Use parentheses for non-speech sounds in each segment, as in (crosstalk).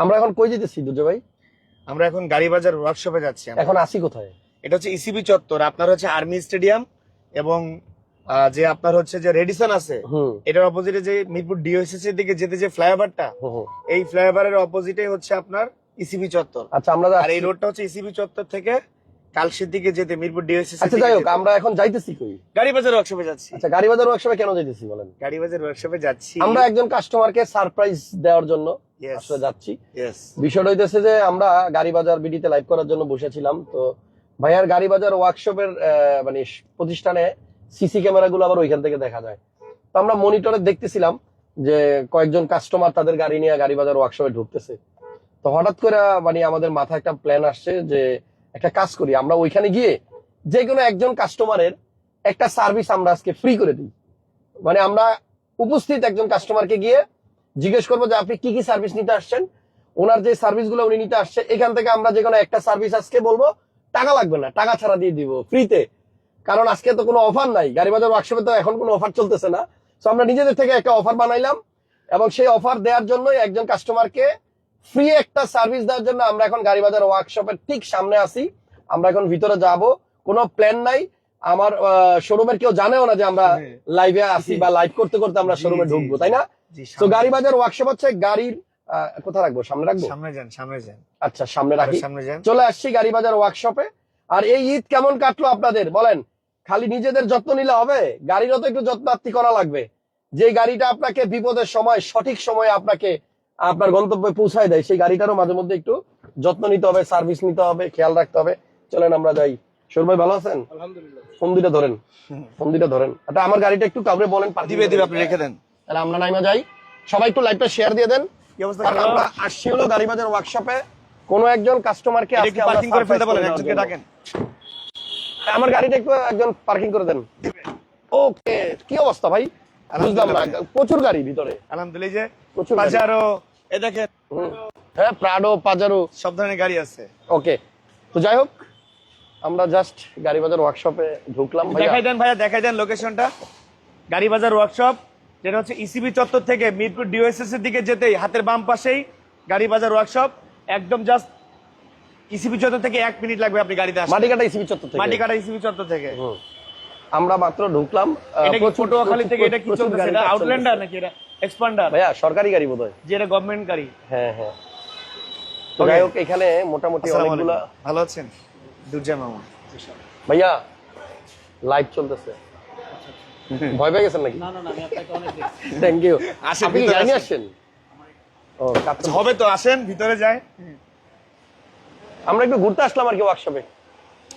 আমরা এখন কই যেতেছি দুজে ভাই আমরা এখন গাড়ি বাজার ওয়ার্কশপে যাচ্ছি আমরা। এখন আসি কোথায় এটা হচ্ছে ইসিবি চত্বর আপনার হচ্ছে আর্মি স্টেডিয়াম এবং আহ, যে আপনার হচ্ছে যে রেডিসন আছে হুম এটার অপোজিটে যে মিরপুর ডিওএসএস এর দিকে যেতে যে ফ্লাইওভারটা হুম, হুম। এই ফ্লাইওভারের অপোজিটে হচ্ছে আপনার ইসিবি চত্বর আচ্ছা আমরা আর। এই রোডটা হচ্ছে ইসিবি চত্বর থেকে কালসির দিকে যেতে মিরপুর ডিওএসএস আচ্ছা যাই হোক আমরা এখন যাইতেছি কই? গাড়ি বাজার ওয়ার্কশপে যাচ্ছি। আচ্ছা গাড়ি বাজার ওয়ার্কশপে কেন যাইতেছি বলেন? গাড়ি বাজার ওয়ার্কশপে যাচ্ছি। আমরা একজন কাস্টমারকে সারপ্রাইজ দেওয়ার জন্য আসলে যাচ্ছি। বিষয়টা হইতেছে যে আমরা গাড়ি বাজার বিডিতে লাইভ করার জন্য বসেছিলাম। তো ভাইয়ার গাড়ি বাজার ওয়ার্কশপের মানে প্রতিষ্ঠানে সিসি ক্যামেরাগুলো আবার ওইখান থেকে দেখা যায়। তো আমরা মনিটরে দেখতেছিলাম যে কয়েকজন কাস্টমার তাদের গাড়ি নিয়ে গাড়ি বাজার ওয়ার্কশপে ঢুকতেছে। তো হঠাৎ করে মানে আমাদের মাথায় একটা প্ল্যান আসছে যে একটা কাজ করি, আমরা ওইখানে গিয়ে যে কোনো একজন কাস্টমারের একটা সার্ভিস আমরা আজকে ফ্রি করে দিই। মানে আমরা উপস্থিত একজন কাস্টমারকে গিয়ে জিজ্ঞেস করব যে, আপনি কি কি সার্ভিস নিতে আসছেন? ওনার যে সার্ভিসগুলো উনি নিতে আসছে, এখান থেকে আমরা যে কোনো একটা সার্ভিস আজকে বলব, টাকা লাগবে না, টাকা ছাড়া দিয়ে দিব ফ্রিতে কারণ আজকে তো কোনো অফার নাই গাড়ি বাজার ওয়ার্কশপে তো এখন কোনো অফার চলতেছে না। তো আমরা নিজেদের থেকে একটা অফার বানাইলাম এবং সেই অফার দেওয়ার জন্যই একজন কাস্টমারকে ফ্রি একটা সার্ভিস দেওয়ার জন্য আমরা এখন গাড়ি বাজার ওয়ার্কশপের ঠিক সামনে আছি। আমরা এখন ভিতরে যাব। কোনো প্ল্যান নাই। আমার শোরুমের কেউ জানেও না যে আমরা হ্যাঁ। লাইভে আসি বা লাইভ করতে করতে আমরা শোরুমে ঢুকবো তাই না? তো গাড়ি বাজার ওয়ার্কশপ হচ্ছে গাড়ির কোথায় রাখব? সামনে রাখব? সামনে যান সামনে যান। আচ্ছা সামনে রাখি। সামনে যান। চলে আসছি গাড়ি বাজার ওয়ার্কশপে আর এই ঈদ কেমন কাটলো আপনাদের? বলেন খালি নিজেদের যত্ন নিলে হবে? গাড়িরও তো একটু যত্নার্থী করা লাগবে। যে গাড়িটা আপনাকে বিপদের সময় সঠিক সময়ে আপনাকে আপনার গন্তব্যে পৌঁছায় দেয় সেই গাড়িটারও মাঝে মধ্যে একটু যত্ন নিতে হবে সার্ভিস নিতে হবে খেয়াল রাখতে হবে। চলেন আমরা যাই। সর ভাই ভালো আছেন? ফোন দুইটা ধরেন। ফোন দুইটা ধরেন। আচ্ছা আমার গাড়িটা একটু কাউরে বলেন দিবে দিবে আপনি রেখে দেন। তাহলে আমরা নাইমা যাই। সবাই একটু লাইভটা শেয়ার দিয়ে দেন। কি অবস্থা? আমরা আসছি হলো গাড়ি বাজার ওয়ার্কশপে কোনো একজন কাস্টমারকে আজকে পার্কিং করে ফেলতে বলেন একজনকে ডাকেন। আমার গাড়িটা একটু একজন পার্কিং করে দেন। ওকে কি অবস্থা ভাই? বুঝলাম না প্রচুর গাড়ি ভিতরে। আলহামদুলিল্লাহ যে প্রচুর। বাজারও এ দেখেন। হ্যাঁ প্রাডো পাজারো সব ধরনের গাড়ি আছে। ওকে তো যাই হোক আমরা জাস্ট গাড়ি বাজার ওয়ার্কশপে ঢুকলাম দেখাই দেন ভাইয়া দেখাই দেন লোকেশনটা গাড়ি বাজার ওয়ার্কশপ যেটা হচ্ছে ইসিবি চত্বর থেকে মিরপুর ডিওএসএস এর দিকে যেতেই হাতের বাম পাশেই গাড়ি বাজার ওয়ার্কশপ একদম জাস্ট ইসিবি চত্বর থেকে এক মিনিট লাগবে আপনি গাড়িতে আসতে। মাটিকাটা ইসিবি চত্বর থেকে। মাটিকাটা ইসিবি চত্বর থেকে। আমরা মাত্র ঢুকলাম প্রচুর- পটুয়াখালী থেকে? এটা কি গাড়ি এটা আউটল্যান্ডার নাকি এটা? এক্সপান্ডার ভাইয়া সরকারি গাড়ি বোধ হয় যে এটা গভর্নমেন্ট গাড়ি হ্যাঁ হ্যাঁ। তো যাই হোক এখানে মোটামুটি অনেকগুলা ভালো আছেন? দুর্জয় মামা। ভাইয়া লাইভ চলতেছে। ভয় পেয়ে গেছেন নাকি? থ্যাংক ইউ আসেন, আপনি কি ভিতরে গাড়ি নিয়ে আসেন। ও কাজ হবে তো আসেন ভিতরে যায় আমরা একটু ঘুরতে আসলাম আর কি ওয়ার্কশপে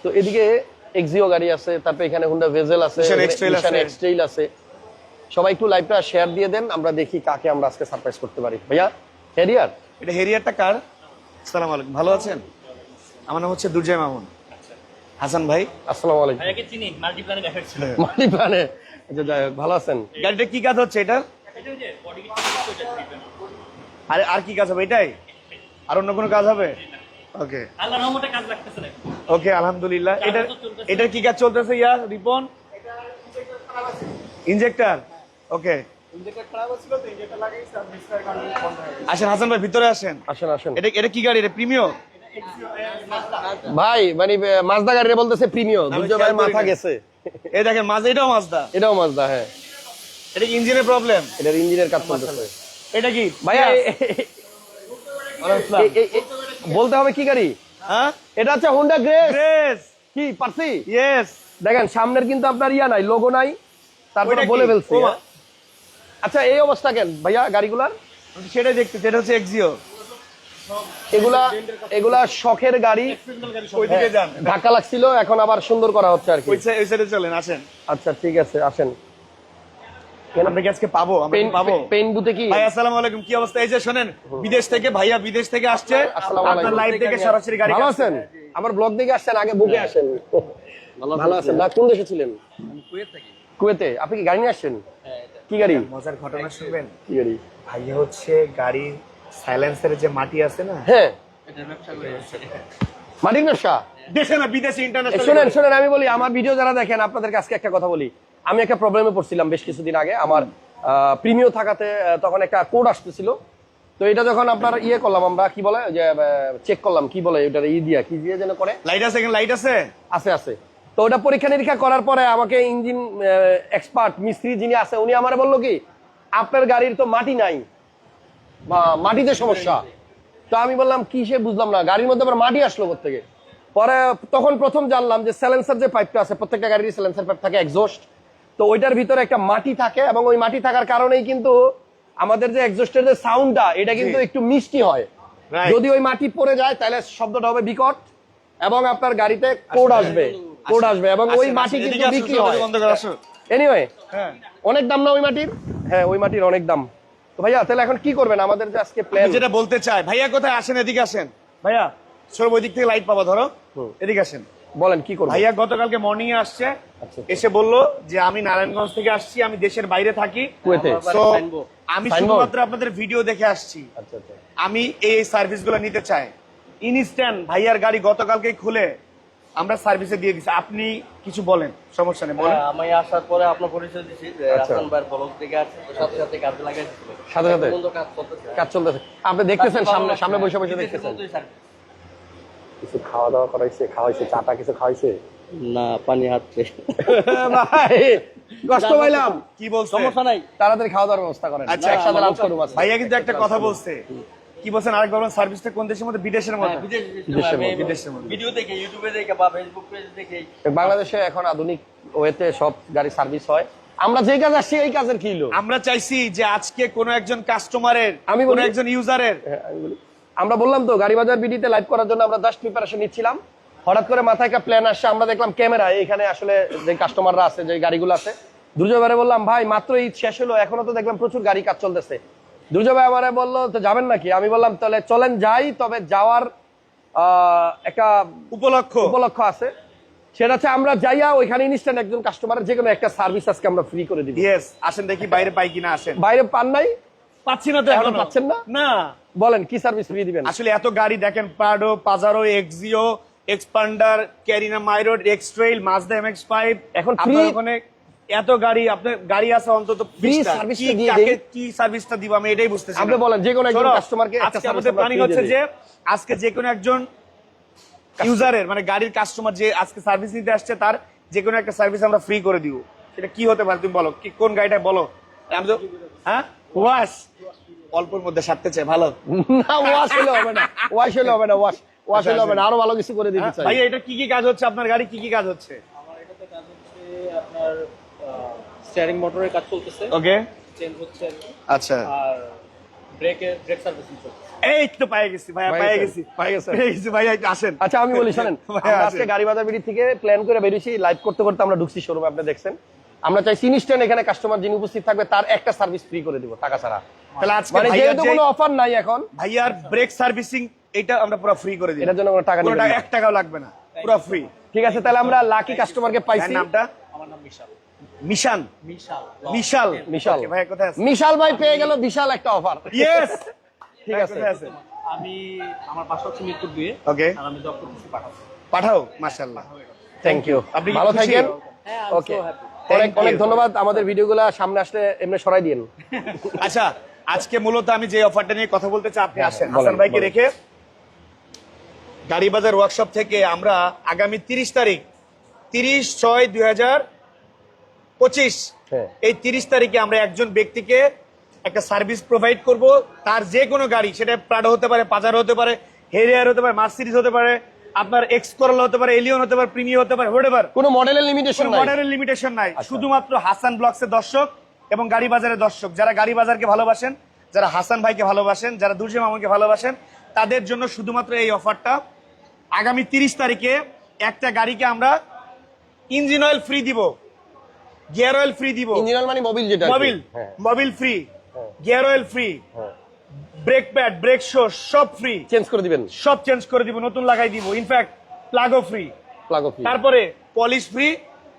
তো এদিকে এক্সিও গাড়ি আছে তারপরে এখানে হুন্ডা ভেজেল আছে। X-Trail আছে। সবাই একটু লাইভটা শেয়ার দিয়ে দেন আমরা দেখি কাকে আমরা আজকে সারপ্রাইজ করতে পারি। ভাইয়া ক্যারিয়ার এটা হেরিয়ারটা কার? সালাম আলাইকুম ভালো আছেন? আমার নাম হচ্ছে দুর্জয় মামুন। হাসান ভাই? আসসালামু আলাইকুম। ভাইয়াকে চিনি মাল্টিপ্লানে দেখাচ্ছিল মালি প্রাণে আচ্ছা যাই হোক ভালো আছেন? গাড়িটা কি কাজ হচ্ছে এটা এটা। আর আর কি কাজ হবে এটাই? আর অন্য কোনো কাজ হবে? ওকে। আল্লাহর রহমতে কাজ লাগতেছে ওকে আলহামদুলিল্লাহ। এটা। এটার কি কাজ চলতেছে ইয়া রিপন? ইনজেক্টর ওকে আসেন হাসান ভাই ভিতরে আসেন। আসেন আসেন। এটা এটা কি গাড়ি? এটা প্রিমিয় ভাই মানে মাজদা গাড়ি বলতেছে দুর্জয় ভাই মাথা গেছে। এই দেখেন এটাও মাজদা। এটাও মাজদা হ্যাঁ। এটা কি ইঞ্জিনের প্রবলেম এটার ইঞ্জিনের কাজ চলতেছে। এটা কি? ভাইয়া বলতে হবে কি গাড়ি? হ্যাঁ? এটা হচ্ছে হুন্ডা গ্রেস গ্রেস কি পারছি? ইয়েস দেখেন সামনের কিন্তু আপনার ইয়া নাই লোগো নাই। তারপরে বলে ফেলছি। আচ্ছা এই অবস্থা কেন? ভাইয়া গাড়িগুলার? সেটাই দেখতে সেটা হচ্ছে এক্সিও এগুলা এগুলা শখের গাড়ি। ওইদিকে যান। ধাক্কা লাগছিল এখন আবার সুন্দর করা হচ্ছে আর কি। ওই ওই সাইডে চলেন আসেন। আচ্ছা ঠিক আছে আসেন। আজকে পাবো? আমরা পাবো? কি? ভাই আসসালামু আলাইকুম কি অবস্থা? এই যে শোনেন বিদেশ থেকে ভাইয়া বিদেশ থেকে আসছে। আসসালামু আপনার লাইভ দেখে সরাসরি গাড়ি ভালো আছেন? আমার ব্লগ দেখে আসছেন আগে বুকে আসেন। ভালো আছেন? না কোন দেশে ছিলেন? কুয়েতে আপনি কি গাড়ি নিয়ে আসছেন? কি গাড়ি? মজার ঘটনা শুনবেন? কি গাড়ি? ভাইয়া হচ্ছে গাড়ির সাইলেন্সারের যে মাটি আছে না? হ্যাঁ। মাটির ব্যবসা দেশে না বিদেশে ইন্টারন্যাশনাল শোনেন শোনেন আমি বলি আমার ভিডিও যারা দেখেন আপনাদেরকে আজকে একটা কথা বলি। আমি একটা প্রবলেমে পড়ছিলাম বেশ কিছুদিন আগে। আমার প্রিমিয় থাকাতে তখন একটা কোড আসতেছিল। তো এটা যখন আপনার ইয়ে করলাম আমরা কি বলে? যে চেক করলাম কি বলে ওটা ই দিয়া কি দিয়ে যেন করে? লাইট আছে এখানে লাইট আছে? আছে আছে। তো ওটা পরীক্ষা নিরীক্ষা করার পরে আমাকে ইঞ্জিন এক্সপার্ট মিস্ত্রি যিনি আছে উনি আমার বলল কি আপনার গাড়ির তো মাটি নাই বা মাটিতে সমস্যা। তো আমি বললাম কি সে বুঝলাম না গাড়ির মধ্যে আবার মাটি আসলো থেকে পরে তখন প্রথম জানলাম যে স্যালেন্সার যে পাইপটা আছে প্রত্যেকটা গাড়ির স্যালেন্সার পাইপ থাকে এক্সস্ট তো ওইটার ভিতরে একটা মাটি থাকে এবং ওই মাটি থাকার কারণেই কিন্তু আমাদের যে এক্সস্টের যে সাউন্ডটা এটা কিন্তু একটু মিষ্টি হয়। যদি ওই মাটি পড়ে যায় তাহলে শব্দটা হবে বিকট এবং আপনার গাড়িতে কোড আসবে। কোড আসবে এবং ওই মাটি কিন্তু বিক্রি হয়। বন্ধ করো, আসো। এনিওয়ে হ্যাঁ। অনেক দাম না ওই মাটির? হ্যাঁ ওই মাটির অনেক দাম। তো ভাইয়া তাহলে এখন কি করবেন? আমাদের যে আজকে প্ল্যান যেটা বলতে চাই ভাইয়া কোথায় আসেন? এদিকে আসেন। ভাইয়া সরব ওই দিক থেকে লাইট পাবা ধরো। এদিকে আসেন। বলেন কি করবেন? ভাইয়া গতকালকে মর্নিং এ আসছে। আচ্ছা। এসে বলল যে আমি নারায়ণগঞ্জ থেকে আসছি আমি দেশের বাইরে থাকি। আমি? শুধুমাত্র আপনাদের ভিডিও দেখে আসছি। আচ্ছা আচ্ছা। আমি এই সার্ভিসগুলো নিতে চাই। ইনস্ট্যান্ট ভাইয়ার গাড়ি গতকালকে খুলে। আমরা সার্ভিসে দিয়ে দিচ্ছি আপনি কিছু বলেন সমস্যা নেই বলেন। আমি আসার পরে আপনার পরিচয় দিচ্ছি যে আচ্ছা। রাসান ভাইয়ের ব্লগ থেকে আসছে তো সাথে সাথে কাজে লাগাই সাথে সাথে? বন্ধু কাজ করতেছে কাজ চলতেছে। আপনি দেখতেছেন সামনে সামনে বসে বসে দেখতেছেন। কিছু খাওয়া দাওয়া করাইছে খাওয়াইছে চাটা কিছু খাওয়াইছে? না পানি হাঁটছে। (laughs) ভাই কষ্ট পাইলাম। কি বলছে? সমস্যা নাই। তাড়াতাড়ি খাওয়া দাওয়ার ব্যবস্থা করেন। আচ্ছা, একসাথে লাঞ্চ করব আজকে। ভাইয়া কিন্তু একটা কথা বলছে। কি বলছেন? আরেকবার বলুন সার্ভিসটা কোন দেশের মধ্যে? বিদেশের হ্যাঁ, মধ্যে বিদেশের মধ্যে, বিদেশের মধ্যে। ভিডিও দেখে ইউটিউবে দেখে বা ফেসবুক পেজ দেখে। বাংলাদেশে এখন আধুনিক ওয়েতে সব গাড়ি সার্ভিস হয়। আমরা যে কাজ আসছি এই কাজের কি হলো আমরা চাইছি যে আজকে কোন একজন কাস্টমারের আমি কোন একজন ইউজারের হ্যাঁ, আমি বলি। আমরা বললাম তো গাড়ি বাজার বিডিতে লাইভ করার জন্য আমরা জাস্ট প্রিপারেশন নিচ্ছিলাম। হঠাৎ করে মাথায় একটা প্ল্যান আসছে আমরা দেখলাম ক্যামেরা এখানে আসলে যে কাস্টমাররা আছে যে গাড়িগুলো আছে। দুর্জয়বারে বললাম ভাই মাত্র ঈদ শেষ হলো এখনও তো দেখলাম প্রচুর গাড়ি কাজ চলতেছে। দুর্জয় ভাই আমারে বলল তো যাবেন নাকি? আমি বললাম তাহলে চলেন যাই তবে যাওয়ার একটা উপলক্ষ। উপলক্ষ আছে। সেটা হচ্ছে আমরা যাইয়া ওইখানে ইনস্ট্যান্ট একজন কাস্টমারের যে কোনো একটা সার্ভিস আজকে আমরা ফ্রি করে দিব। ইয়েস আসেন দেখি বাইরে পাই কিনা আসেন। বাইরে পান নাই? পাচ্ছি না তো এখনও পাচ্ছেন না? না। বলেন কি সার্ভিস ফ্রি দিবেন? আসলে এত গাড়ি দেখেন Prado Pajero Axio Xpander Carina মাইরোড X trail Mazda five এখন free- ওখানে এত গাড়ি আপনার গাড়ি আছে অন্তত Free 20 টা। কি দিয়ে দেই। কি সার্ভিসটা দিব আমি এটাই বুঝতেছি আপনি বলেন যে কোনো একজন কাস্টমারকে আজকে আমাদের প্ল্যানিং হচ্ছে যে আজকে যে কোনো একজন ইউজারের মানে গাড়ির কাস্টমার যে আজকে সার্ভিস নিতে আসছে তার যে কোনো একটা সার্ভিস আমরা ফ্রি করে দিব। সেটা কি হতে পারে তুমি বলো। কি কোন গাড়িটা বলো। আমি তো হ্যাঁ? ওয়াশ অল্পের মধ্যে সারতে চাই ভালো। না ওয়াশ হলে হবে না। ওয়াশ হলে হবে না ওয়াশ ওয়াশ হলে হবে না। আরও ভালো কিছু করে দিতে হ্যাঁ, চাই। ভাই এটা কি কি কাজ হচ্ছে আপনার গাড়ি? কি কি কাজ হচ্ছে? আমার এটাতে কাজ হচ্ছে আপনার স্টিয়ারিং মোটরের কাজ চলতেছে। ওকে চেঞ্জ হচ্ছে আচ্ছা। আর ব্রেকের ব্রেক সার্ভিসিং চলছে এই তো পাই গেছি ভাইয়া পাই পাই গেছেন, গেছি। পেয়ে গেছি ভাইয়া আসেন। আচ্ছা আমি বলি শোনেন (laughs) আমরা আছে। আজকে গাড়ি বাজার বিড়ি থেকে প্ল্যান করে বেরিয়েছি লাইভ করতে করতে আমরা ঢুকছি শোরুমে আপনি দেখছেন। আমরা চাই এখানে কাস্টমার যিনি উপস্থিত থাকবে তার একটা সার্ভিস ফ্রি করে দিব টাকা ছাড়া। তাহলে আজকে মানে যেহেতু কোনো অফার নাই এখন ভাইয়ার ব্রেক সার্ভিসিং এটা আমরা পুরো ফ্রি করে দিই এটার জন্য কোনো টাকা এক টাকাও লাগবে না। পুরো ফ্রি ঠিক আছে তাহলে আমরা লাকি কাস্টমারকে পাইছি। নামটা আমার নাম বিশাল মিশাল। মিশাল। কোথায় আছে মিশাল ভাই পেয়ে গেল বিশাল একটা অফার ইয়েস (laughs) ঠিক আছে আছে। আমি আমার বাসা হচ্ছে মিরপুর দুয়ে। ওকে আর আমি জব করতেছি পাঠাবো পাঠাও মাশাআল্লাহ। থ্যাংক ইউ আপনি ভালো? থাকেন? হ্যাঁ ওকে অনেক অনেক ধন্যবাদ। আমাদের ভিডিওগুলো সামনে আসলে এমনি সরাই দিন। (laughs) আচ্ছা আজকে মূলত আমি যে অফারটা নিয়ে কথা বলতে চাই আপনি হ্যাঁ, আসেন। হাসান ভাইকে রেখে গাড়ি বাজার ওয়ার্কশপ থেকে আমরা আগামী তিরিশ তারিখ তিরিশ ছয় দুই হাজার পঁচিশ। হ্যাঁ। এই তিরিশ তারিখে আমরা একজন ব্যক্তিকে একটা সার্ভিস প্রোভাইড করব। তার যে কোনো গাড়ি সেটা প্রাডো হতে পারে পাজার হতে পারে হেরিয়ার হতে পারে মার্সিডিজ হতে পারে আপনার এক্স করল হতে পারে এলিয়ন হতে পারে প্রিমিয়াম হতে পারে হোয়াট এভার কোনো মডেলের লিমিটেশন নাই? মডেলের লিমিটেশন নাই। শুধুমাত্র হাসান ব্লগসের দর্শক এবং গাড়ি বাজারের দর্শক। যারা গাড়ি বাজারকে ভালোবাসেন যারা হাসান ভাইকে ভালোবাসেন যারা দুর্জয় মামুনকে ভালোবাসেন তাদের জন্য শুধুমাত্র এই অফারটা আগামী তিরিশ তারিখে একটা গাড়িকে আমরা ইঞ্জিন অয়েল ফ্রি দিব। গিয়ার অয়েল ফ্রি দিব। ইঞ্জিনিয়ার মানে মোবিল যেটা Mobil Mobil free. Gear oil free brake pad brake shoe সব ফ্রি চেঞ্জ করে দিবেন। সব চেঞ্জ করে দিব নতুন লাগাই দিব। ইনফ্যাক্ট প্লাগও ফ্রি প্লাগ অফ তারপরে পলিশ ফ্রি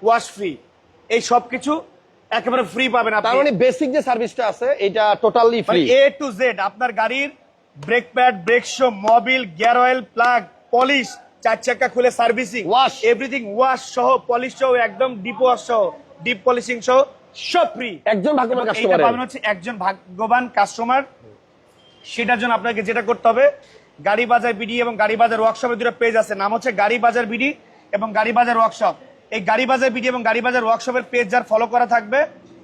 ওয়াশ ফ্রি এই সবকিছু একেবারে ফ্রি পাবেন তার আপনি মানে বেসিক যে সার্ভিসটা আছে এটা totally free A to Z আপনার গাড়ির brake pad brake shoe Mobil gear oil plug polish চার চাকা খুলে সার্ভিসিং ওয়াশ এভরিথিং ওয়াশ সহ পলিশ সহ একদম ডিপ ওয়াশ সহ। ডিপ পলিশিং সহ সব ফ্রি একজন ভাগ্যবান কাস্টমার পাবেন হচ্ছে একজন ভাগ্যবান কাস্টমার সেটার জন্য আপনাকে যেটা করতে হবে গাড়ি বাজার বিডি এবং গাড়ি বাজার ওয়ার্কশপের দুটো পেজ আছে। নাম হচ্ছে গাড়ি বাজার বিডি এবং গাড়ি বাজার ওয়ার্কশপ এই গাড়ি বাজার বিডি এবং গাড়ি বাজার ওয়ার্কশপের পেজ যার ফলো করা থাকবে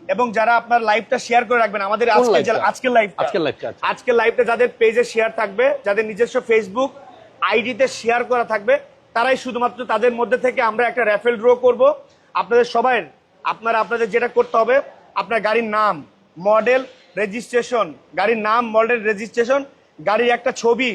এবং যারা আপনার লাইভটা শেয়ার করে রাখবেন আমাদের কোন আজকের লাইভ আজকের live টা, আচ্ছা। আজকের লাইভটা যাদের পেজে শেয়ার থাকবে যাদের নিজস্ব ফেসবুক আইডিতে শেয়ার করা থাকবে তারাই শুধুমাত্র তাদের মধ্যে থেকে আমরা একটা র্যাফেল ড্র করব। আপনাদের সবাই আপনারা আপনাদের যেটা করতে হবে আপনার গাড়ির নাম মডেল রেজিস্ট্রেশন গাড়ির নাম মডেল রেজিস্ট্রেশন গাড়ির একটা ছবি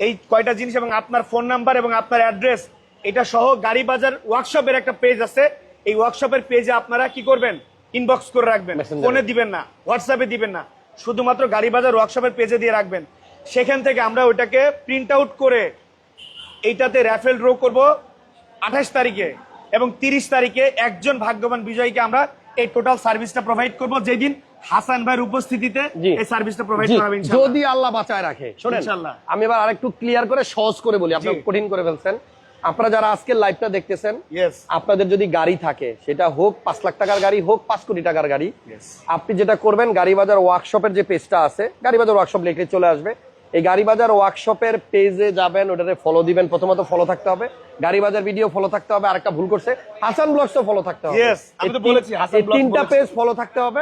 এই কয়টা জিনিস এবং আপনার ফোন নাম্বার এবং আপনার অ্যাড্রেস এটা সহ গাড়ি বাজার ওয়ার্কশপের একটা পেজ আছে। এই ওয়ার্কশপের পেজে আপনারা কি করবেন? ইনবক্স করে রাখবেন। ফোনে দিবেন না হোয়াটসঅ্যাপে দিবেন না। শুধুমাত্র গাড়ি বাজার ওয়ার্কশপের পেজে দিয়ে রাখবেন। সেখান থেকে আমরা ওইটাকে প্রিন্ট আউট করে এইটাতে র্যাফেল ড্র করব। আঠাশ তারিখে। এবং তিরিশ তারিখে একজন ভাগ্যবান বিজয়ীকে আমরা এই টোটাল সার্ভিসটা প্রোভাইড করব। যেদিন হাসান ভাইয়ের উপস্থিতিতে এই সার্ভিসটা প্রোভাইড করা হবে যদি আল্লাহ বাঁচায় রাখে। শোনেন ইনশাআল্লাহ। আমি এবার আরেকটু ক্লিয়ার করে সহজ করে বলি। আপনি কঠিন করে ফেলছেন। আপনারা যারা আজকের লাইভটা দেখতেছেন আপনাদের যদি গাড়ি থাকে সেটা হোক পাঁচ লাখ টাকার গাড়ি হোক পাঁচ কোটি টাকার গাড়ি আপনি যেটা করবেন গাড়ি বাজার ওয়ার্কশপের যে পেজটা আছে গাড়ি বাজার ওয়ার্কশপ লিখলে চলে আসবে। এই গাড়ি বাজার ওয়ার্কশপের পেজে যাবেন ওটাতে ফলো দিবেন। প্রথমত ফলো থাকতে হবে। গাড়ি বাজার ভিডিও ফলো থাকতে হবে আরেকটা ভুল করছে। হাসান ব্লগস তো ফলো থাকতে হবে। আমি তো বলেছি, হাসান ব্লগস তিনটা পেজ ফলো থাকতে হবে।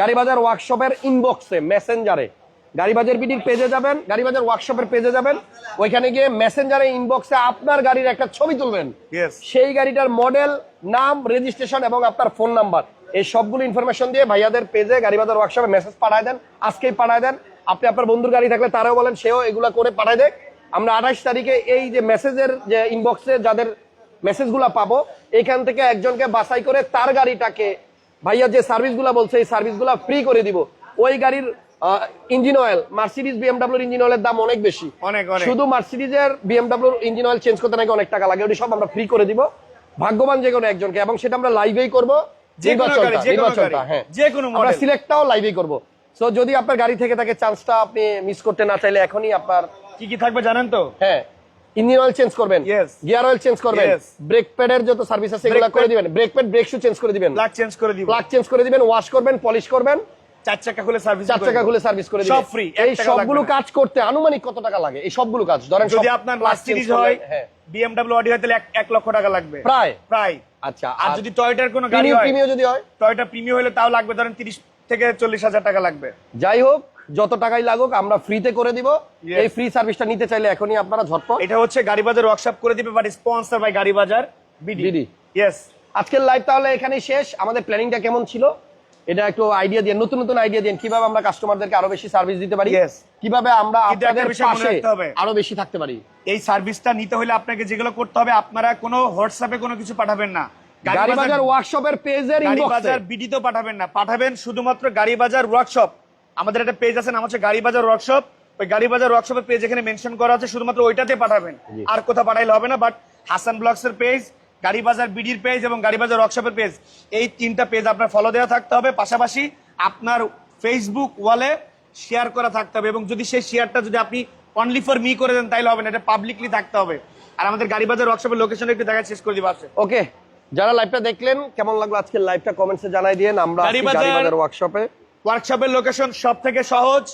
গাড়ি বাজার ওয়ার্কশপের ইনবক্সে মেসেঞ্জারে গাড়ি বাজার বিডির পেজে যাবেন গাড়ি বাজার ওয়ার্কশপের পেজে যাবেন। ওইখানে গিয়ে মেসেঞ্জারে ইনবক্সে আপনার গাড়ির একটা ছবি তুলবেন. সেই গাড়িটার মডেল নাম রেজিস্ট্রেশন এবং আপনার ফোন নাম্বার এই সবগুলো ইনফরমেশন দিয়ে ভাইয়াদের পেজে গাড়ি বাজার ওয়ার্কশপে মেসেজ পাঠায় দেন আজকেই পাঠায় দেন। আপনি আপনার বন্ধুর গাড়ি থাকলে তারাও বলেন সেও এগুলা করে পাঠায় দেয়। আমরা আঠাশ তারিখে এই যে মেসেজের যে ইনবক্সে যাদের মেসেজগুলো পাবো এখান থেকে একজনকে বাছাই করে তার গাড়িটাকে ভাইয়া যে সার্ভিসগুলো বলছে এই সার্ভিসগুলো ফ্রি করে দিব। ওই গাড়ির ইঞ্জিন অয়েল মার্সিডিজ বিএমডাব্লিউর ইঞ্জিন অয়েলের দাম অনেক বেশি। অনেক। শুধু মার্সিডিজের বিএমডাব্লিউর ইঞ্জিন অয়েল চেঞ্জ করতে নাকি অনেক টাকা লাগে ওটি সব আমরা ফ্রি করে দিব। ভাগ্যবান যে কোনো একজনকে এবং সেটা আমরা লাইভেই করব। যে কোনো নির্বাচনটা, নির্বাচনটা, হ্যাঁ। আমরা। সিলেক্টটাও লাইভেই করব। সো যদি আপনার গাড়ি থেকে থাকে চান্সটা আপনি মিস করতে না চাইলে এখনই আপনার কি কি থাকবে জানেন তো? হ্যাঁ ইঞ্জিন অয়েল চেঞ্জ করবেন গিয়ার অয়েল চেঞ্জ করবেন ব্রেক প্যাডের যত সার্ভিস আছে এগুলো করে দিবেন brake pad brake shoe change করে দিবেন। প্লাগ চেঞ্জ করে দিব। প্লাগ চেঞ্জ করে দিবেন ওয়াশ করবেন পলিশ করবেন। চার চাকা খুলে সার্ভিস চার টাকা খুলে সার্ভিস করে দিবেন। সব এক এই সবগুলো কাজ করতে আনুমানিক কত টাকা লাগে? এই সবগুলো কাজ ধরেন যদি আপনার মার্সিডিজ হয় হ্যাঁ। বিএমডব্লিউ অডি হয় তাহলে এক- এক লক্ষ টাকা লাগবে। প্রায়। প্রায়। আচ্ছা আর যদি টয়টার কোনো গাড়ি হয় যদি হয়? টয়টা প্রিমিয়াম হলে তাও লাগবে ধরেন তিরিশ থেকে চল্লিশ হাজার টাকা লাগবে। যাই হোক যত টাকাই লাগুক আমরা ফ্রিতে করে দিব। এই ফ্রি সার্ভিসটা নিতে চাইলে এখনই আপনারা ঝটপট। এটা হচ্ছে গাড়ি বাজার ওয়ার্কশপ করে দিবে বাট স্পন্সর বাই গাড়ি বাজার বিডি ইয়েস আজকের লাইভ তাহলে এখানেই শেষ। আমাদের প্ল্যানিংটা কেমন ছিল? এটা একটু আইডিয়া দিয়ে নতুন নতুন আইডিয়া দিন কীভাবে আমরা কাস্টমারদেরকে আরও বেশি সার্ভিস দিতে পারি. কীভাবে আমরা আপনাদের পাশে আরও বেশি থাকতে পারি? এই সার্ভিসটা নিতে হলে আপনাকে যেগুলো করতে হবে আপনারা কোনো হোয়াটসঅ্যাপে কোনো কিছু পাঠাবেন না। গাড়ি বাজার ওয়ার্কশপের পেজের গাড়ি ইনবক্সে বাজার বিডি তো পাঠাবেন না। পাঠাবেন শুধুমাত্র গাড়ি বাজার ওয়ার্কশপ আমাদের একটা পেজ আছে নাম হচ্ছে গাড়ি বাজার ওয়ার্কশপ ওই গাড়ি বাজার ওয়ার্কশপের পেজ এখানে মেনশন করা আছে শুধুমাত্র ওইটাতে পাঠাবেন। আর কোথাও পাঠাইলে হবে না বাট হাসান ব্লগস এর পেজ গাড়ি বাজার বিডির পেজ এবং গাড়ি বাজার ওয়ার্কশপের পেজ এই তিনটা পেজ আপনার ফলো দেওয়া থাকতে হবে। পাশাপাশি আপনার ফেসবুক ওয়ালে শেয়ার করা থাকতে হবে এবং যদি সেই শেয়ারটা যদি আপনি অনলি ফর মি করে দেন তাইলে হবে না এটা পাবলিকলি থাকতে হবে। আর আমাদের গাড়ি বাজার ওয়ার্কশপের লোকেশন একটু দেখা শেষ করে দিবা আছে ওকে যারা লাইভটা দেখলেন কেমন লাগল আজকের লাইভটা কমেন্টসে জানাই দিয়েন আমরা গাড়ি আছি গাড়ি বাজার- বাজার ওয়ার্কশপে ওয়ার্কশপের লোকেশন সব থেকে সহজ।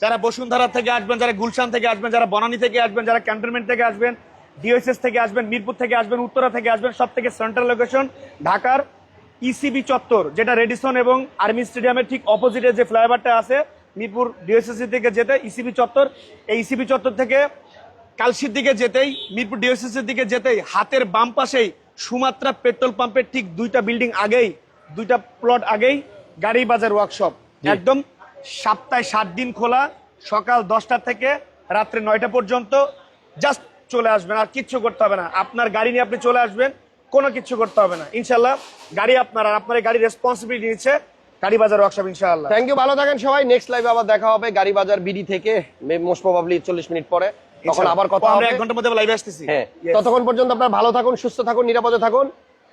যারা বসুন্ধরা থেকে আসবেন যারা গুলশান থেকে আসবেন যারা বনানী থেকে আসবেন যারা ক্যান্টনমেন্ট থেকে আসবেন ডিওএসএস থেকে আসবেন মিরপুর থেকে আসবেন উত্তরা থেকে আসবেন সব থেকে সেন্ট্রাল লোকেশন ঢাকার ইসিবি চত্বর যেটা রেডিসন এবং আর্মি স্টেডিয়ামের ঠিক অপোজিটে যে ফ্লাইওভারটা আছে মিরপুর ডিওএসএসসি থেকে যেতে ইসিবি চত্বর। এই ইসিবি চত্বর থেকে কালশির দিকে যেতেই মিরপুর ডিওএসএসসি দিকে যেতেই হাতের বাম পাশেই সুমাত্রা পেট্রোল পাম্পের ঠিক দুইটা বিল্ডিং আগেই দুইটা প্লট আগেই গাড়ি বাজার ওয়ার্কশপ একদম সপ্তাহে সাত দিন খোলা সকাল দশটা থেকে রাত্রে নয়টা পর্যন্ত। জাস্ট চলে আসবেন আর কিচ্ছু করতে হবে না। আপনার গাড়ি নিয়ে আপনি চলে আসবেন কোনো কিচ্ছু করতে হবে না। ইনশাল্লাহ গাড়ি আপনার আর আপনার গাড়ি রেসপন্সিবিলিটি নিচ্ছে গাড়ি বাজার ওয়ার্কশপ ইনশাআল্লাহ। থ্যাংক ইউ ভালো থাকেন সবাই। নেক্সট লাইভে আবার দেখা হবে গাড়ি বাজার বিডি থেকে মোস্ট প্রবাবলি চল্লিশ মিনিট পরে। তখন আবার কথা হবে। এক ঘণ্টার মধ্যে লাইভে আসতেছি। হ্যাঁ ততক্ষণ পর্যন্ত আপনারা ভালো থাকুন সুস্থ থাকুন নিরাপদে থাকুন।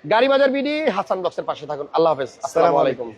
গাড়ি বাজার বিডি হাসান বক্সের পাশে থাকুন। আল্লাহ হাফেজ। আসসালামু আসসালামু আলাইকুম।